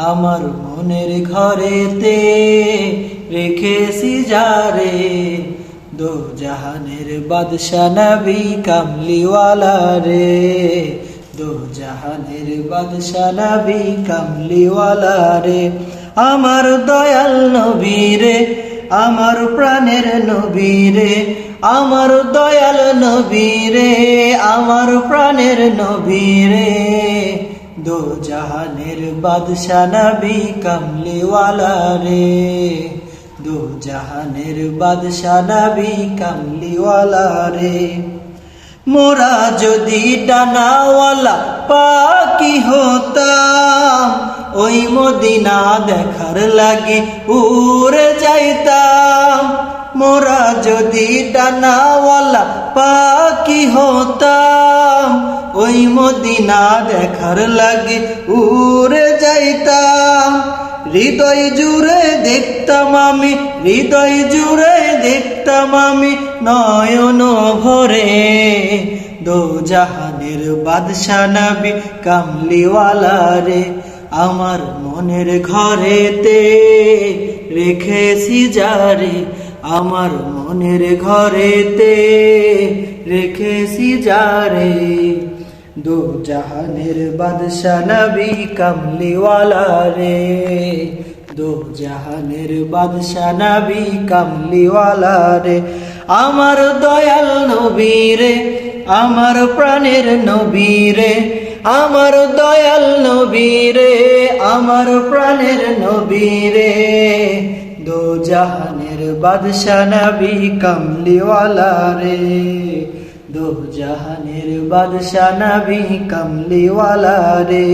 আমার মনের ঘরেতে রেখেছি যারে দো জাহানের বাদশা নবী কামলিওয়ালা রে দো জাহানের বাদশা নবী কামলিওয়ালা রে আমার দয়াল নবী রে আমার প্রাণের নবী রে আমার দয়াল নবী রে আমার প্রাণের নবী রে দো জাহানের বাদশা নবী কামলিওয়ালা রে। দো জাহানের বাদশা নবী কামলিওয়ালা রে। মোরা যদি ডানাওয়ালা পাকি হতাম, ওই মদিনা দেখার লাগে উড়ে যাইতাম। মোরা যদি ডানাওয়ালা পাকি হতাম ওই মদিনা দেখার লাগে উড়ে যাইতাম। হৃদয় জুড়ে দেখতাম আমি, হৃদয় জুড়ে দেখতাম আমি নয়ন ভরে। দো জাহানের বাদশা নবী কামলিওয়ালা রে, আমার মনের ঘরেতে রেখেছি যারে আমার মনের ঘরেতে রেখেছি যারে দো জাহানের বাদশা নবী কামলিওয়ালা রে। দো জাহানের বাদশা নবী কামলিওয়ালা রে। আমার দয়াল নবী রে, আমার প্রাণের নবী রে। আমার দয়াল নবী রে, আমার প্রাণের নবী রে। দো জাহানের বাদশা নবী কামলিওয়ালা রে। দো জাহানের বাদশা নবী কামলিওয়ালা রে।